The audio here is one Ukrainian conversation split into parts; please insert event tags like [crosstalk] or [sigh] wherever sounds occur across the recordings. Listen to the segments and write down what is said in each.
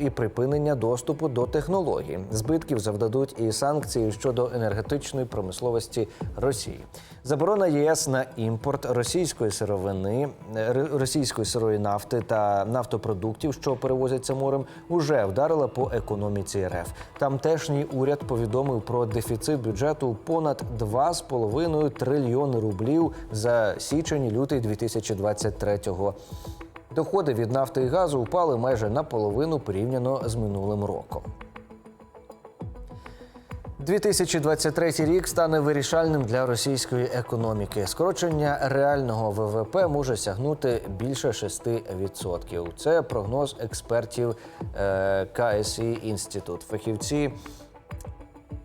і припинення доступу до технологій. Збитків завдадуть і санкції щодо енергетичної промисловості Росії. Заборона ЄС на імпорт російської сировини, е, російської сирої нафти та нафтопродуктів, що перевозяться морем, уже вдарила по економіці РФ. Тамтешній уряд повідомив про дефіцит бюджету понад 2,5 трильйони рублів за січень-лютий 2023-го. Доходи від нафти і газу впали майже наполовину порівняно з минулим роком. 2023 рік стане вирішальним для російської економіки. Скорочення реального ВВП може сягнути більше 6%. Це прогноз експертів е, КСІ інститут. Фахівці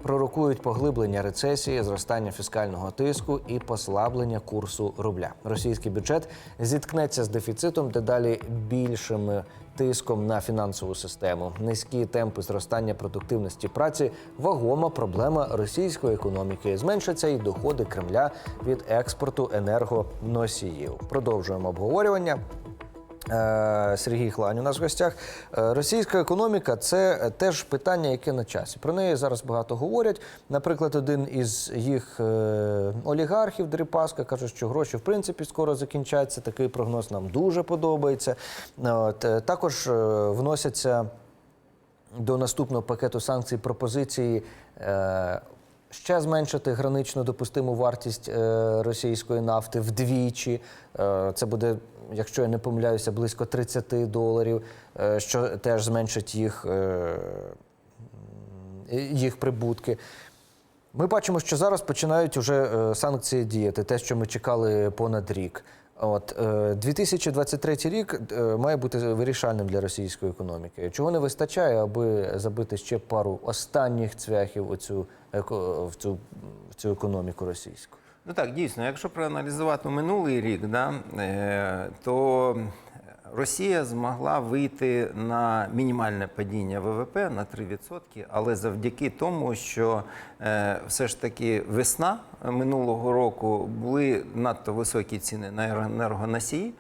пророкують поглиблення рецесії, зростання фіскального тиску і послаблення курсу рубля. Російський бюджет зіткнеться з дефіцитом дедалі більшим тиском на фінансову систему. Низькі темпи зростання продуктивності праці вагома проблема російської економіки. Зменшаться й доходи Кремля від експорту енергоносіїв. Продовжуємо обговорювання. Е, Сергій Хлань у нас в гостях. Е, Російська економіка це теж питання, яке на часі. Про неї зараз багато говорять. Наприклад, один із їх е, олігархів Дерипаска каже, що гроші в принципі скоро закінчаться. Такий прогноз нам дуже подобається. От, також вносяться до наступного пакету санкцій пропозиції. Ще зменшити гранично допустиму вартість е, російської нафти вдвічі. Е, це буде, якщо я не помиляюся, близько 30 доларів, е, що теж зменшить їх, їх прибутки. Ми бачимо, що зараз починають уже санкції діяти, те, що ми чекали понад рік. От е, 2023 рік е, має бути вирішальним для російської економіки. Чого не вистачає, аби забити ще пару останніх цвяхів у цю, в цю, в цю економіку російську? Ну так, дійсно, якщо проаналізувати минулий рік, да, е, то Росія змогла вийти на мінімальне падіння ВВП на 3%, але завдяки тому, що е, все ж таки весна минулого року були надто високі ціни на енергоносії.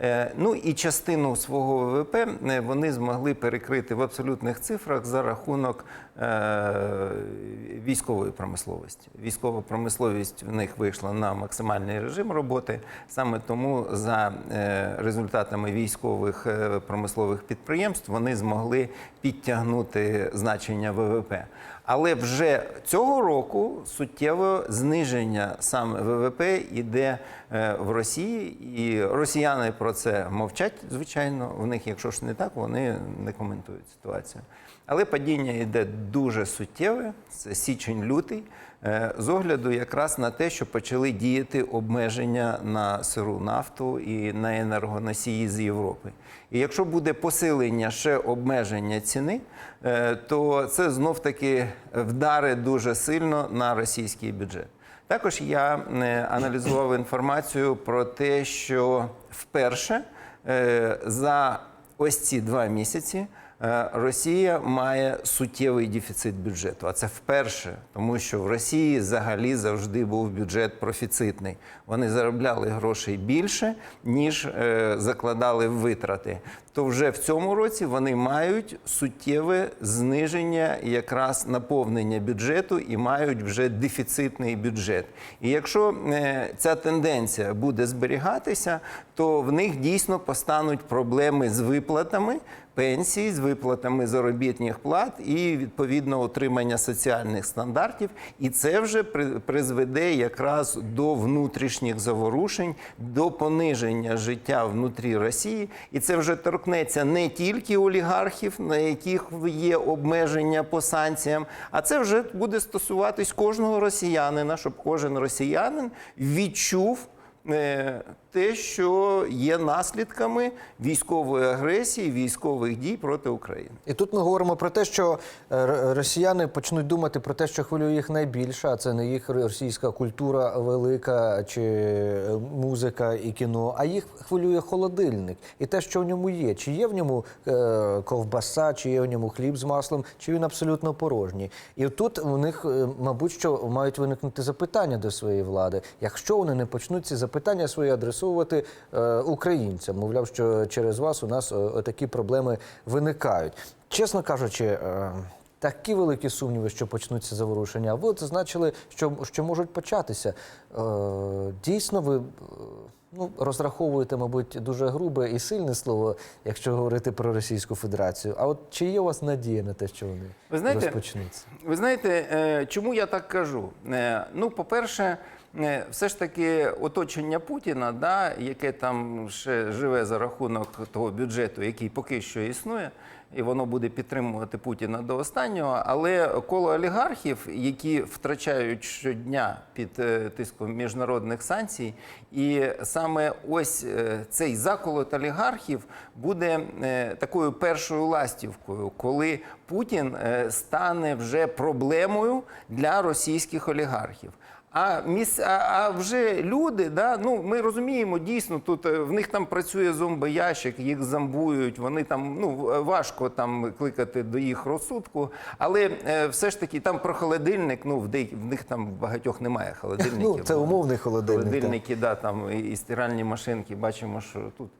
Е, Ну і частину свого ВВП е, вони змогли перекрити в абсолютних цифрах за рахунок е, військової промисловості. Військова промисловість в них вийшла на максимальний режим роботи. Саме тому за результатами військових промислових підприємств вони змогли підтягнути значення ВВП. Але вже цього року суттєве зниження саме ВВП іде е, в Росії, і росіяни про це мовчать. Звичайно, в них, якщо ж не так, вони не коментують ситуацію. Але падіння йде дуже суттєве. Це січень-лютий. Е, З огляду якраз на те, що почали діяти обмеження на сиру нафту і на енергоносії з Європи. І якщо буде посилення ще обмеження ціни, е, то це знов таки вдари дуже сильно на російський бюджет. Також я е, аналізував інформацію про те, що вперше за ось ці два місяці Росія має суттєвий дефіцит бюджету. А це вперше, тому що в Росії взагалі завжди був бюджет профіцитний. Вони заробляли грошей більше, ніж е, закладали в витрати. То вже в цьому році вони мають суттєве зниження якраз наповнення бюджету і мають вже дефіцитний бюджет. І якщо е, ця тенденція буде зберігатися, то в них дійсно постануть проблеми з виплатами пенсій, з виплатами заробітних плат і відповідно отримання соціальних стандартів. І це вже призведе якраз до внутрішніх заворушень, до пониження життя внутрі Росії. І це вже торкнеться не тільки олігархів, на яких є обмеження по санкціям, а це вже буде стосуватись кожного росіянина, щоб кожен росіянин відчув. Е, Те, що є наслідками військової агресії, військових дій проти України. І тут ми говоримо про те, що е, росіяни почнуть думати про те, що хвилює їх найбільше, а це не їх російська культура велика чи е, музика і кіно, а їх хвилює холодильник і те, що в ньому є. Чи є в ньому ковбаса, чи є в ньому хліб з маслом, чи він абсолютно порожній. І тут у них, мабуть, що мають виникнути запитання до своєї влади. Якщо вони не почнуть ці запитання свої адресувати е, українцям, мовляв, що через вас у нас е, такі проблеми виникають. чесно кажучи, е, такі великі сумніви, що почнуться заворушення. А ви зазначили, що, що можуть початися. Е, Дійсно, ви. е, Ну, розраховуєте, мабуть, дуже грубе і сильне слово, якщо говорити про Російську Федерацію. А от чи є у вас надія на те, що вони Ви знаєте, розпочнуться? Ви знаєте, е, чому я так кажу? Е, Ну, по-перше, все ж таки оточення Путіна, да, яке там ще живе за рахунок того бюджету, який поки що існує, і воно буде підтримувати Путіна до останнього. Але коло олігархів, які втрачають щодня під е, тиском міжнародних санкцій, і саме ось е, цей заколот олігархів буде е, такою першою ластівкою, коли Путін стане вже проблемою для російських олігархів. А міс... а, вже люди, да, ну ми розуміємо, дійсно тут е, в них там працює зомбоящик, їх зомбують, вони там ну важко там кликати до їх розсудку. Але е, все ж таки там про холодильник, ну в деяких в них там в багатьох немає [laughs] холодильників. Ну, це умовний холодильник, так. Холодильники, да, там і стиральні машинки. Бачимо, що тут.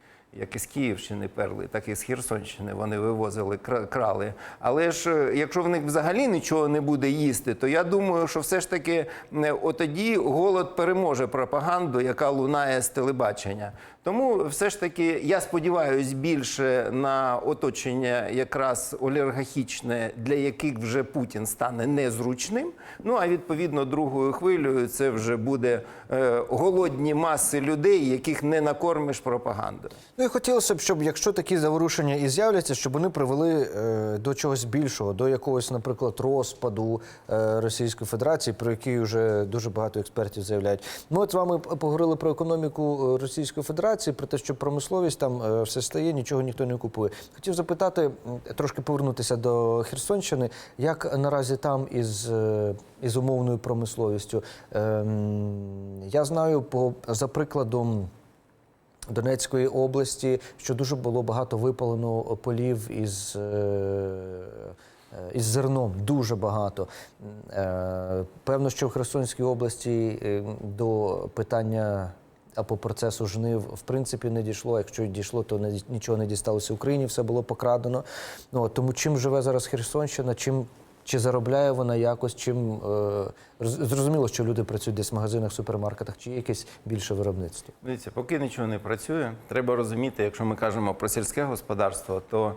Як із Київщини перли, так і з Херсонщини вони вивозили, кра- крали. Але ж е, якщо в них взагалі нічого не буде їсти, то я думаю, що все ж таки е, отоді голод переможе пропаганду, яка лунає з телебачення. Тому все ж таки я сподіваюся більше на оточення якраз олігархічне, для яких вже Путін стане незручним. Ну а відповідно другою хвилею це вже буде е, голодні маси людей, яких не накормиш пропагандою. Ну і хотілося б, щоб якщо такі заворушення і з'являться, щоб вони привели е, до чогось більшого, до якогось, наприклад, розпаду е, Російської Федерації, про який вже дуже багато експертів заявляють. Ми от з вами поговорили про економіку е, Російської Федерації, про те, що промисловість там е, все стає, нічого ніхто не купує. Хотів запитати, трошки повернутися до Херсонщини, як наразі там із, е, із умовною промисловістю. Ем, Я знаю по за прикладом. Донецької області, що дуже було багато випалено полів із, е, е, із зерном, дуже багато. Е, Певно, що в Херсонській області до питання або процесу жнив в принципі не дійшло. Якщо й дійшло, то нічого не дісталося Україні, все було покрадено. Ну, тому чим живе зараз Херсонщина, чим чи заробляє вона якось, чим е, роз- зрозуміло, що люди працюють десь в магазинах, супермаркетах, чи якесь більше виробництво. Дивіться, поки нічого не працює, треба розуміти, якщо ми кажемо про сільське господарство, то